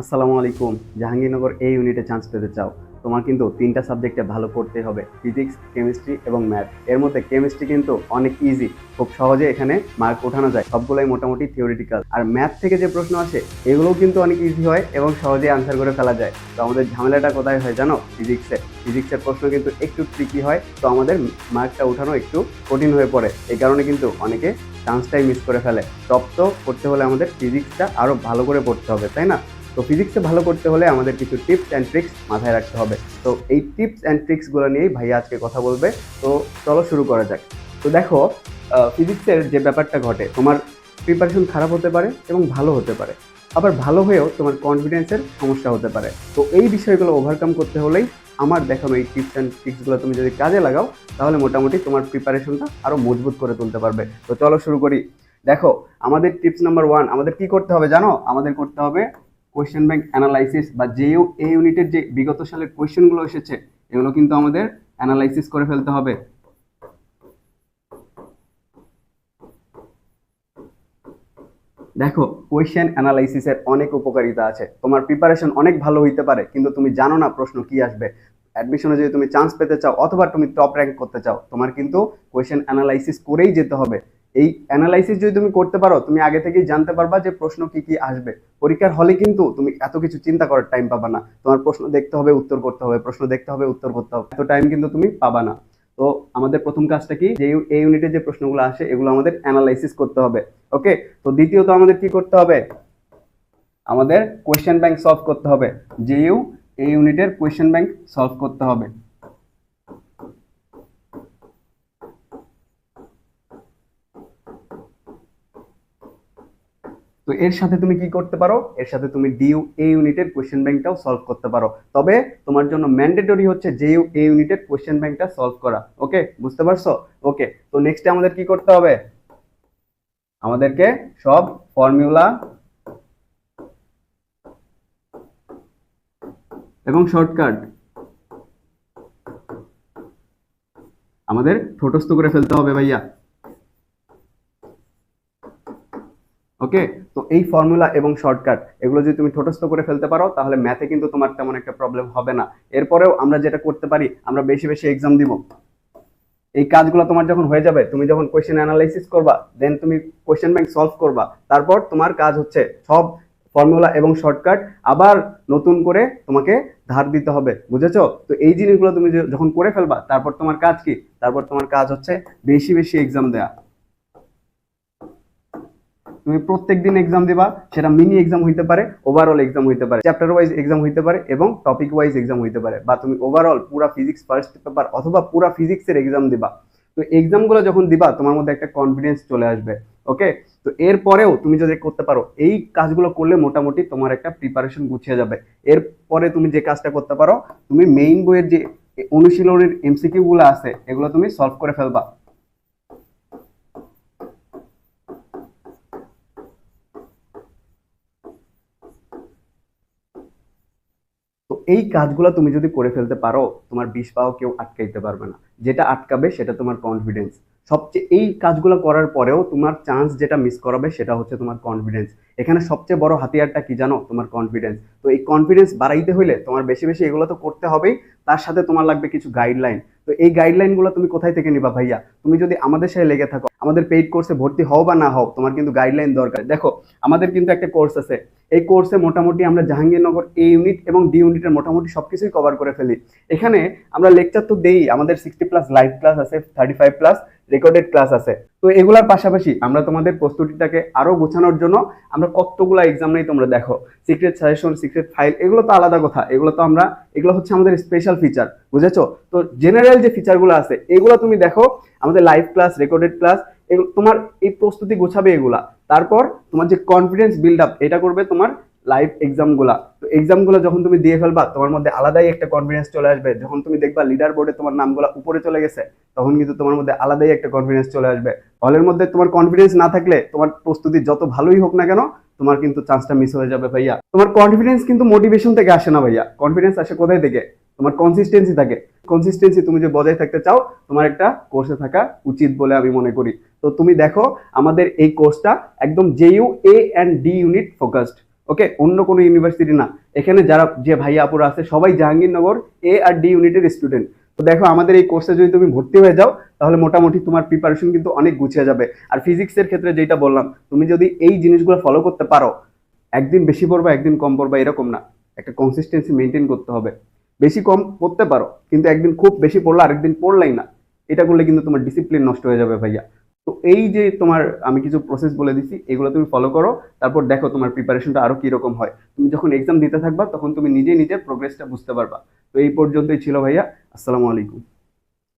আসসালামু আলাইকুম। জাহাঙ্গীরনগর এই ইউনিটে চান্স পেতে চাও। তোমার কিন্তু তিনটা সাবজেক্টে ভালো পড়তে হবে ফিজিক্স কেমিস্ট্রি এবং ম্যাথ এর মধ্যে কেমিস্ট্রি কিন্তু অনেক ইজি খুব সহজে এখানে মার্ক ওঠানো যায়। সবগুলোই মোটামুটি থিওরিটিক্যাল আর ম্যাথ থেকে যে প্রশ্ন আসে, এগুলোও কিন্তু অনেক ইজি হয় এবং সহজে আনসার করে ফেলা যায়। তো আমাদের ঝামেলাটা কোথায় হয় জানো? ফিজিক্সে ফিজিক্সের প্রশ্ন কিন্তু একটু ট্রিকি হয়, তো আমাদের মার্কটা ওঠানো একটু কঠিন হয়ে পড়ে। এই কারণে কিন্তু অনেকে চান্সটাই মিস করে ফেলে। টপ তো করতে হলে আমাদের ফিজিক্সটা আরও ভালো করে পড়তে হবে, তাই না? তো ফিজিক্সে ভালো করতে হলে আমাদের কিছু টিপস অ্যান্ড ট্রিক্স মাথায় রাখতে হবে। তো এই টিপস অ্যান্ড ট্রিক্সগুলো নিয়েই ভাইয়া আজকে কথা বলবে। তো চলো শুরু করা যাক। তো দেখো ফিজিক্সের যে ব্যাপারটা ঘটে, তোমার প্রিপারেশন খারাপ হতে পারে এবং ভালো হতে পারে। আবার ভালো হয়েও তোমার কনফিডেন্সের সমস্যা হতে পারে। তো এই বিষয়গুলো ওভারকাম করতে হলেই আমার দেখানো এই টিপস অ্যান্ড ট্রিক্সগুলো তুমি যদি কাজে লাগাও, তাহলে মোটামুটি তোমার প্রিপারেশনটা আরও মজবুত করে তুলতে পারবে। তো চলো শুরু করি। দেখো, আমাদের টিপস নাম্বার ওয়ান আমাদের কি করতে হবে জানো? আমাদের করতে হবে কোয়েশ্চেন ব্যাংক অ্যানালাইসিস বা যেও এই ইউনিটের যে বিগত সালের কোয়েশ্চেনগুলো এসেছে, এগুলো কিন্তু আমাদের অ্যানালাইসিস করে ফেলতে হবে। দেখো কোয়েশ্চেন অ্যানালাইসিসের অনেক উপকারিতা আছে। তোমার প্রিপারেশন অনেক ভালো হইতে পারে, কিন্তু তুমি জানো না প্রশ্ন কি আসবে। অ্যাডমিশনে যদি তুমি চান্স পেতে চাও, অথবা তুমি টপ র্যাঙ্ক করতে চাও, তোমার কিন্তু কোয়েশ্চেন অ্যানালাইসিস করেই যেতে হবে। এই অ্যানালাইসিস যদি তুমি করতে পারো, তুমি আগে থেকেই জানতে পারবা যে প্রশ্ন কি কি আসবে। পরীক্ষার হলে কিন্তু তুমি এত কিছু চিন্তা করার টাইম পাবা না। তোমার প্রশ্ন দেখতে হবে, উত্তর করতে হবে, প্রশ্ন দেখতে হবে, উত্তর করতে হবে। এত টাইম কিন্তু তুমি পাবা না। তো আমাদের প্রথম কাজটা কি? যে এই ইউনিটে যে প্রশ্নগুলো আসে, এগুলো আমাদের অ্যানালাইসিস করতে হবে। ওকে তো দ্বিতীয়ত আমাদের কি করতে হবে? আমাদের কোয়েশ্চেন ব্যাংক সলভ করতে হবে। যে ইউ এই ইউনিটের কোয়েশ্চেন ব্যাংক সলভ করতে হবে। তো এর সাথে তুমি কি করতে পারো? এর সাথে তুমি ডিউ এ ইউনিটের কোয়েশ্চেন ব্যাংকটাও সলভ করতে পারো। তবে তোমার জন্য ম্যান্ডেটরি হচ্ছে যে ইউ এ ইউনিটের কোয়েশ্চেন ব্যাংকটা সলভ করা। ওকে বুঝতে পারছ? ওকে তো নেক্সটে আমাদের কি করতে হবে? আমাদেরকে সব ফর্মুলা এবং শর্টকাট আমাদের ঠোঁটস্থ করে ফেলতে হবে ভাইয়া। ওকে, তো এই ফর্মুলা এবং শর্টকাট এগুলো যদি তুমি ঠোঁটস্থ করে ফেলতে পারো, তাহলে ম্যাথে কিন্তু তোমার তেমন একটা প্রবলেম হবে না। এরপরেও আমরা যেটা করতে পারি, আমরা বেশি বেশি এক্সাম দিব। এই কাজগুলো তোমার যখন হয়ে যাবে, তুমি যখন কোয়েশ্চেন অ্যানালাইসিস করবা দেন তুমি কোয়েশ্চেন ব্যাংক সলভ করবা। তারপর তোমার কাজ হচ্ছে সব ফর্মুলা এবং শর্টকাট আবার নতুন করে তোমাকে ধার দিতে হবে, বুঝেছ? তো এই জিনিসগুলো তুমি যখন করে ফেলবা, তারপর তোমার কাজ কি? তারপর তোমার কাজ হচ্ছে বেশি বেশি এক্সাম দেয়া। তুমি প্রত্যেক দিন এক্সাম দিবা, সেটা মিনি এক্সাম হইতে পারে ওভারঅল এক্সাম হইতে পারে চ্যাপ্টার ওয়াইজ এক্সাম হইতে পারে এবং টপিক ওয়াইজ এক্সাম হইতে পারে। বা তুমি ওভারঅল পুরা ফিজিক্স ফার্স্ট পেপার অথবা পুরা ফিজিক্সের এক্সাম দিবা। তো এক্সামগুলো যখন দিবা, তোমার মধ্যে একটা কনফিডেন্স চলে আসবে ওকে তো এরপরেও তুমি যদি করতে পারো, এই কাজগুলো করলে মোটামুটি তোমার একটা প্রিপারেশন গুছিয়ে যাবে। এরপরে তুমি যে কাজটা করতে পারো, তুমি মেইন বইয়ের যে অনুশীলনের এমসিকিউ গুলো আছে, এগুলো তুমি সলভ করে ফেলবা। এই কাজগুলো তুমি যদি করে ফেলতে পারো, তোমার বিষ পাও কেউ আটকাইতে পারবে না। যেটা আটকাবে সেটা তোমার কনফিডেন্স সবচেয়ে এই কাজগুলো করার পরেও তোমার চান্স যেটা মিস করাবে সেটা হচ্ছে তোমার কনফিডেন্স এখানে সবচেয়ে বড় হাতিয়ারটা কি জানো? তোমার কনফিডেন্স তো এই কনফিডেন্স বাড়াইতে হইলে তোমার বেশি বেশি এগুলো তো করতে হবেই। তার সাথে তোমার লাগবে কিছু গাইডলাইন তো এই গাইডলাইনগুলো তুমি কোথায় থেকে নিবা ভাইয়া? তুমি যদি আমাদের সাথে লেগে থাকো, আমাদের পেইড কোর্সে ভর্তি হও বা না হও, তোমার কিন্তু গাইডলাইন দরকার। দেখো, আমাদের কিন্তু একটা কোর্স আছে। এই কোর্সে মোটামুটি আমরা জাহাঙ্গীরনগর এ ইউনিট এবং ডি ইউনিটের মোটামুটি সব কিছুই কভার করে ফেলি। এখানে আমরা লেকচার তো দেই, আমাদের সিক্সটি প্লাস লাইভ ক্লাস আছে thirty five plus recorded class আছে। তো এগুলার পাশাপাশি আমরা তোমাদের প্রস্তুতিটাকে আরও গোছানোর জন্য আমরা কতগুলা এক্সাম নেই তোমরা দেখো। সিক্রেট সাজেশন সিক্রেট ফাইল এগুলো তো আলাদা কথা। এগুলো তো আমরা, এগুলো হচ্ছে আমাদের স্পেশাল ফিচার বুঝেছ? তো জেনারেল যে ফিচারগুলো আছে, এগুলো তুমি দেখো, আমাদের লাইভ ক্লাস রেকর্ডেড ক্লাস তোমার এই প্রস্তুতি গোছাবে এগুলা। তারপর তোমার যে কনফিডেন্স বিল্ড আপ এটা করবে তোমার লাইভ এক্সামগুলা তো এক্সামগুলো যখন তুমি দিয়ে ফেলবা, তোমার মধ্যে আলাদাই একটা কনফিডেন্স চলে আসবে। যখন তুমি দেখবা লিডার বোর্ডে তোমার নামগুলো উপরে চলে গেছে, তখন কিন্তু তোমার মধ্যে আলাদাই একটা কনফিডেন্স চলে আসবে। হলের মধ্যে তোমার কনফিডেন্স না থাকলে তোমার প্রস্তুতি যত ভালোই হোক না কেন, তোমার কিন্তু চান্সটা মিস হয়ে যাবে ভাইয়া। তোমার কনফিডেন্স কিন্তু মোটিভেশন থেকে আসে না ভাইয়া। কনফিডেন্স আসে কোথায় থেকে? তোমার কনসিস্টেন্সি থাকে। কনসিস্টেন্সি তুমি যে বজায় থাকতে চাও, তোমার একটা কোর্সে থাকা উচিত বলে আমি মনে করি। তো তুমি দেখো, আমাদের এই কোর্সটা একদম JU A and D unit focused okay, অন্য কোনো ইউনিভার্সিটি না। এখানে যারা, যে ভাইয়া আপুরা আছে, সবাই জাহাঙ্গীরনগর এ আর ডি ইউনিটের স্টুডেন্ট তো দেখো, আমাদের এই কোর্সে যদি তুমি ভর্তি হয়ে যাও, তাহলে মোটামুটি তোমার প্রিপারেশন কিন্তু অনেক গুছিয়ে যাবে। আর ফিজিক্সের ক্ষেত্রে যেটা বললাম, তুমি যদি এই জিনিসগুলো ফলো করতে পারো, একদিন বেশি পড়বা, একদিন কম পড়বা, এরকম না। একটা কনসিস্টেন্সি মেনটেন করতে হবে। বেশি কম পড়তে পারো, কিন্তু একদিন খুব বেশি পড়ল আরেকদিন পড়লাই না। এটা করলে কিন্তু তোমার ডিসিপ্লিন নষ্ট হয়ে যাবে ভাইয়া। তো এই যে তোমার আমি কিছু প্রসেস বলে দিছি, এগুলো তুমি ফলো করো, তারপর দেখো তোমার প্রিপারেশনটা আরও কীরকম হয়। তুমি যখন এক্সাম দিতে থাকবা, তখন তুমি নিজে নিজের প্রোগ্রেসটা বুঝতে পারবা। তো এই পর্যন্তই ছিল ভাইয়া। আসসালামু আলাইকুম।